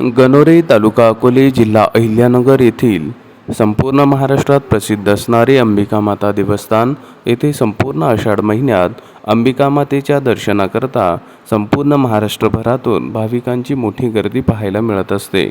गणोरे तालुका अकोले जिल्हा अहिल्यानगर येथील संपूर्ण महाराष्ट्रात प्रसिद्ध असणारे अंबिका माता देवस्थान येथे संपूर्ण आषाढ महिन्यात अंबिका मातेच्या दर्शनाकरता संपूर्ण महाराष्ट्रभरातून भाविकांची मोठी गर्दी पाहायला मिळत असते.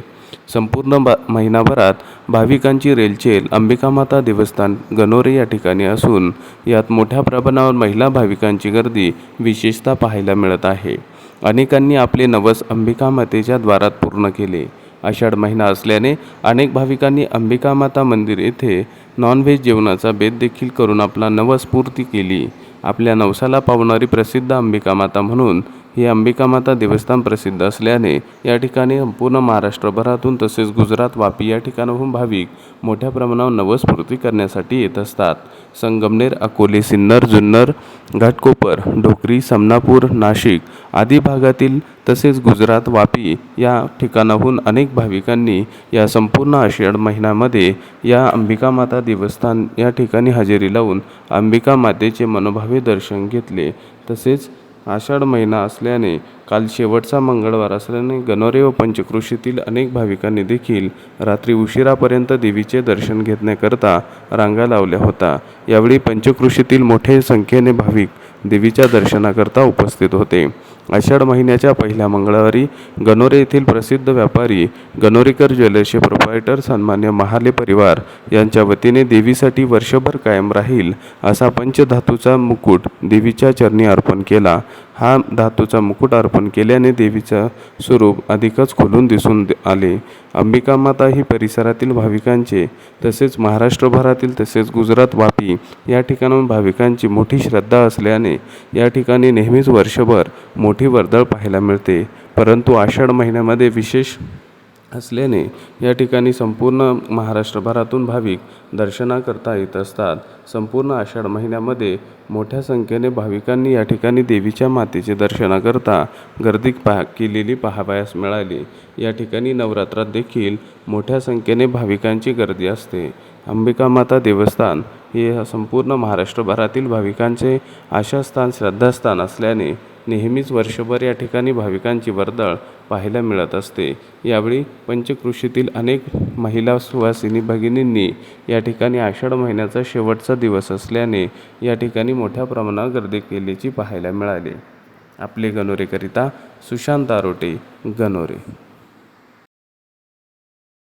संपूर्ण बा महिनाभरात भाविकांची रेलचेल अंबिका माता देवस्थान गणोरे या ठिकाणी असून यात मोठ्या प्रमाणावर महिला भाविकांची गर्दी विशेषतः पाहायला मिळत आहे. अनेकांनी आपले नवस अंबिका मातेच्या द्वारात पूर्ण केले. आषाढ महिना असल्याने अनेक भाविकांनी अंबिका माता मंदिर येथे नॉनव्हेज जेवणाचा बेत देखील करून आपला नवस पूर्ती केली. आपल्या नवसाला पावणारी प्रसिद्ध अंबिका माता म्हणून ही अंबिका माता देवस्थान प्रसिद्ध असल्याने या ठिकाणी संपूर्ण महाराष्ट्रभरातून तसेच गुजरात वापी या ठिकाणाहून भाविक मोठ्या प्रमाणावर नवस्फूर्ती करण्यासाठी येत असतात. संगमनेर अकोले सिन्नर जुन्नर घाटकोपर ढोकरी समनापूर नाशिक आदी भागातील तसेच गुजरात वापी या ठिकाणाहून अनेक भाविकांनी या संपूर्ण आषाढ महिन्यामध्ये या अंबिका माता देवस्थान या ठिकाणी हजेरी लावून अंबिका मातेचे मनोभावे दर्शन घेतले. तसेच आषाढ महिना असल्याने काल शेवटचा मंगळवार असल्याने गणोरे व पंचक्रोशीतील अनेक भाविकांनी देखील रात्री उशिरापर्यंत देवीचे दर्शन घेण्याकरता रांगा लावल्या होता. यावेळी पंचक्रोशीतील मोठ्या संख्येने भाविक देवीच्या दर्शनाकरता उपस्थित होते. आषाढ महिन्याच्या पहिल्या मंगळवारी गणोरे येथील प्रसिद्ध व्यापारी गणोरेकर ज्वेलर्सचे प्रोप्रायटर सन्मान्य महाले परिवार यांच्या वतीने देवीसाठी वर्षभर कायम राहील असा पंचधातूचा मुकुट देवीच्या चरणी अर्पण केला. हा धातूचा मुकुट अर्पण केल्याने देवीचं स्वरूप अधिकच खुलून दिसून आले. अंबिका माता ही परिसरातील भाविकांचे तसेच महाराष्ट्रभरातील तसेच गुजरात वापी या ठिकाणाहून भाविकांची मोठी श्रद्धा असल्याने या ठिकाणी नेहमीच वर्षभर मोठी वर्दळ पाहायला मिळते. परंतु आषाढ महिन्यामध्ये विशेष असल्याने या ठिकाणी संपूर्ण महाराष्ट्रभरातून भाविक दर्शनाकरता येत असतात. संपूर्ण आषाढ महिन्यामध्ये मोठ्या संख्येने भाविकांनी या ठिकाणी देवीच्या मातेचे दर्शनाकरता गर्दी पा केलेली पाहावयास मिळाली. या ठिकाणी नवरात्रात देखील मोठ्या संख्येने भाविकांची गर्दी असते. अंबिका माता देवस्थान हे संपूर्ण महाराष्ट्रभरातील भाविकांचे आशास्थान श्रद्धास्थान असल्याने नेहमीच वर्षभर या ठिकाणी भाविकांची वर्दळ पाहायला मिळत असते. यावेळी पंचकृषीतील अनेक महिला सुवासिनी भगिनींनी या ठिकाणी आषाढ महिन्याचा शेवटचा दिवस असल्याने या ठिकाणी मोठ्या प्रमाणात गर्दी केल्याची पाहायला मिळाली. आपले गणोरेकरिता सुशांत आरोटे गणोरे.